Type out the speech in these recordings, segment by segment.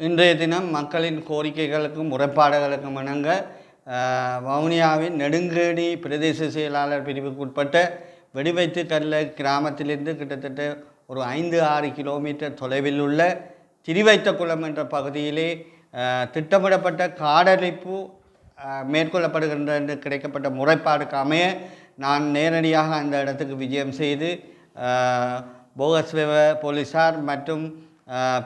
இன்றைய தினம் மக்களின் கோரிக்கைகளுக்கும் முறைப்பாடுகளுக்கும் இணங்க வவுனியாவின் நெடுங்கேடி பிரதேச செயலாளர் பிரிவுக்குட்பட்ட வெடிவைத்து கல்ல கிராமத்திலிருந்து கிட்டத்தட்ட ஒரு ஐந்து ஆறு கிலோமீட்டர் தொலைவில் உள்ள திரிவைத்தகுளம் என்ற பகுதியிலே திட்டமிடப்பட்ட காடழிப்பு மேற்கொள்ளப்படுகின்ற என்று கிடைக்கப்பட்ட முறைப்பாடுக்கு அமைய நான் நேரடியாக அந்த இடத்துக்கு விஜயம் செய்து அஹ், போகஸ்வெவ போலீசார் மற்றும்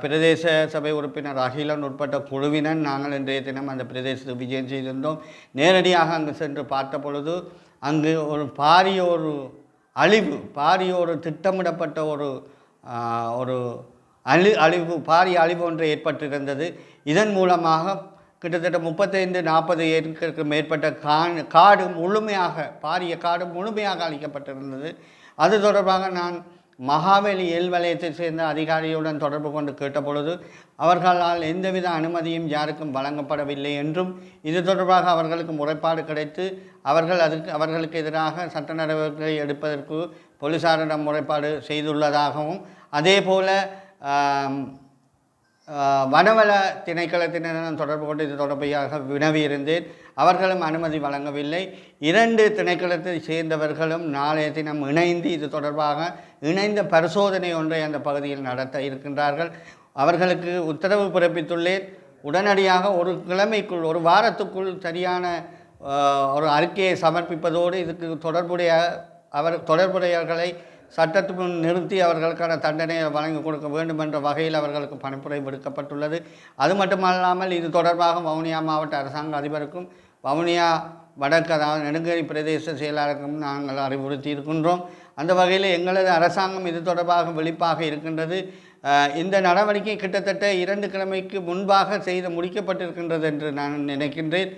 பிரதேச சபை உறுப்பினர் அகிலன் உட்பட்ட குழுவினர் நாங்கள் இன்றைய தினம் அந்த பிரதேசத்துக்கு விஜயம் செய்திருந்தோம். நேரடியாக அங்கு சென்று பார்த்த பொழுது அங்கு ஒரு பாரிய ஒரு அழிவு பாரிய ஒரு திட்டமிடப்பட்ட ஒரு ஒரு அழி அழிவு பாரிய அழிவு ஒன்று ஏற்பட்டிருந்தது. இதன் மூலமாக கிட்டத்தட்ட முப்பத்தைந்து நாற்பது ஏக்கருக்கு மேற்பட்ட கா காடு முழுமையாக பாரிய காடு முழுமையாக அழிக்கப்பட்டிருந்தது. அது தொடர்பாக நான் மகாவேலி எல் சேர்ந்த அதிகாரியுடன் தொடர்பு கொண்டு கேட்டபொழுது அவர்களால் எந்தவித அனுமதியும் யாருக்கும் வழங்கப்படவில்லை என்றும் இது தொடர்பாக அவர்களுக்கு முறைப்பாடு கிடைத்து அவர்கள் அதுக்கு அவர்களுக்கு எதிராக சட்ட நடவடிக்கை எடுப்பதற்கு போலீசாரிடம் முறைப்பாடு செய்துள்ளதாகவும் அதே போல வனவள திணைக்களத்தினரிடம் தொடர்பு கொண்டு இது தொடர்பாக வினவியிருந்தேன் அவர்களும் அனுமதி வழங்கவில்லை. இரண்டு திணைக்களத்தை சேர்ந்தவர்களும் நாளைய தினம் இணைந்து இது தொடர்பாக இணைந்த பரிசோதனை ஒன்றை அந்த பகுதியில் நடத்த இருக்கின்றார்கள். அவர்களுக்கு உத்தரவு பிறப்பித்துள்ளேன். உடனடியாக ஒரு கிழமைக்குள் ஒரு வாரத்துக்குள் சரியான ஒரு அறிக்கையை சமர்ப்பிப்பதோடு இதுக்கு தொடர்புடைய அவர் தொடர்புடையவர்களை சட்டத்துக்கு முன் நிறுத்தி அவர்களுக்கான தண்டனையை வழங்கி கொடுக்க வேண்டும் என்ற வகையில் அவர்களுக்கு பணிப்புரை விடுக்கப்பட்டுள்ளது. அது மட்டுமல்லாமல் இது தொடர்பாக வவுனியா மாவட்ட அரசாங்க அதிபருக்கும் வவுனியா வடக்கு அதாவது நெடுங்கரி பிரதேச செயலாளருக்கும் நாங்கள் அறிவுறுத்தி இருக்கின்றோம் அந்த வகையில் எங்களது அரசாங்கம் இது தொடர்பாக விழிப்பாக இருக்கின்றது. இந்த நடவடிக்கை கிட்டத்தட்ட இரண்டு கிழமைக்கு முன்பாக செய்து முடிக்கப்பட்டிருக்கின்றது என்று நான் நினைக்கின்றேன்.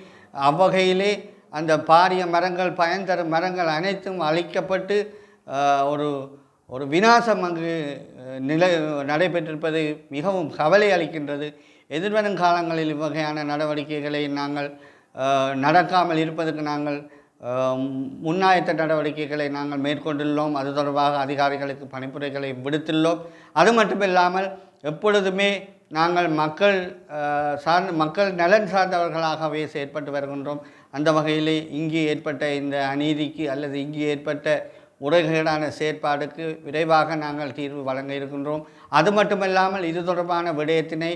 அவ்வகையிலே அந்த பாரிய மரங்கள் பயன் தரும் மரங்கள் அனைத்தும் அழிக்கப்பட்டு ஒரு ஒரு விநாசம் அங்கு நிலை நடைபெற்றிருப்பது மிகவும் கவலை அளிக்கின்றது. எதிர்வரும் காலங்களில் இவ்வகையான நடவடிக்கைகளை நாங்கள் நடக்காமல் இருப்பதற்கு நாங்கள் முன்னாயத்த நடவடிக்கைகளை நாங்கள் மேற்கொண்டுள்ளோம். அது தொடர்பாக அதிகாரிகளுக்கு பணிப்புரைகளை விடுத்துள்ளோம். அது மட்டுமில்லாமல் எப்பொழுதுமே நாங்கள் மக்கள் சார்ந்த மக்கள் நலன் சார்ந்தவர்களாகவே செயற்பட்டு வருகின்றோம். அந்த வகையிலே இங்கே ஏற்பட்ட இந்த அநீதிக்கு அல்லது இங்கே ஏற்பட்ட முறைகேடான செயற்பாடுக்கு விரைவாக நாங்கள் தீர்வு வழங்க இருக்கின்றோம். அது மட்டுமல்லாமல் இது தொடர்பான விடயத்தினை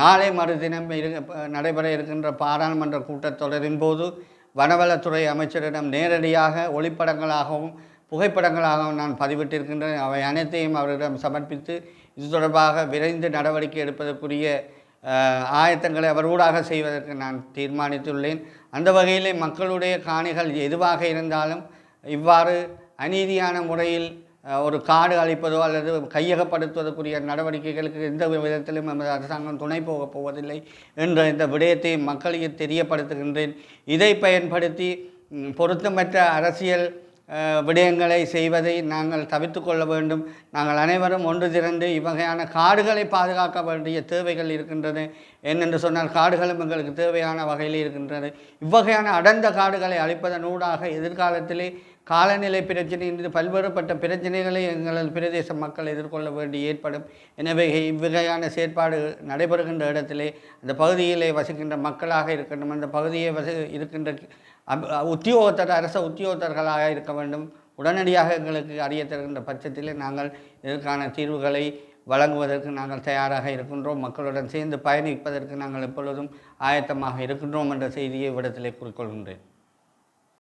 நாளை மறுதினம் இரு நடைபெற இருக்கின்ற பாராளுமன்ற கூட்டத்தொடரின் போது வனவளத்துறை அமைச்சரிடம் நேரடியாக ஒளிப்படங்களாகவும் புகைப்படங்களாகவும் நான் பதிவிட்டிருக்கின்றேன். அவை அனைத்தையும் அவரிடம் சமர்ப்பித்து இது தொடர்பாக விரைந்து நடவடிக்கை எடுப்பதற்குரிய ஆயத்தங்களை அவர் ஊடாக செய்வதற்கு நான் தீர்மானித்துள்ளேன். அந்த வகையிலே மக்களுடைய காணிகள் எதுவாக இருந்தாலும் இவ்வாறு அநீதியான முறையில் ஒரு காடு அளிப்பதோ அல்லது கையகப்படுத்துவதற்குரிய நடவடிக்கைகளுக்கு எந்த விதத்திலும் நமது அரசாங்கம் துணை போகப் போவதில்லை என்ற இந்த விடயத்தை மக்களுக்கு தெரியப்படுத்துகின்றேன். இதை பயன்படுத்தி பொருத்தமற்ற அரசியல் விடயங்களை செய்வதை நாங்கள் தவிர்த்து கொள்ள வேண்டும். நாங்கள் அனைவரும் ஒன்று திரண்டு இவ்வகையான காடுகளை பாதுகாக்க வேண்டிய தேவைகள் இருக்கின்றது ஏனென்று சொன்னால் காடுகளும் எங்களுக்கு தேவையான வகையில் இருக்கின்றது இவ்வகையான அடர்ந்த காடுகளை அழிப்பதன் ஊடாக எதிர்காலத்திலே காலநிலை பிரச்சனை என்று பல்வேறுபட்ட பிரச்சனைகளை எங்களது பிரதேச மக்கள் எதிர்கொள்ள வேண்டி ஏற்படும். எனவே இவ்வகையான செயற்பாடு நடைபெறுகின்ற இடத்திலே அந்த பகுதியிலே வசிக்கின்ற மக்களாக இருக்கட்டும் அந்த பகுதியை வசி இருக்கின்ற உத்தியோகத்தர் அரச உத்தியோகத்தர்களாக இருக்க வேண்டும். உடனடியாக எங்களுக்கு அறிய தருகின்ற பட்சத்திலே நாங்கள் இதற்கான தீர்வுகளை வழங்குவதற்கு நாங்கள் தயாராக இருக்கின்றோம். மக்களுடன் சேர்ந்து பயணிப்பதற்கு நாங்கள் எப்பொழுதும் ஆயத்தமாக இருக்கின்றோம் என்ற செய்தியை இவ்விடத்திலே குறிக்கொள்கின்றேன்.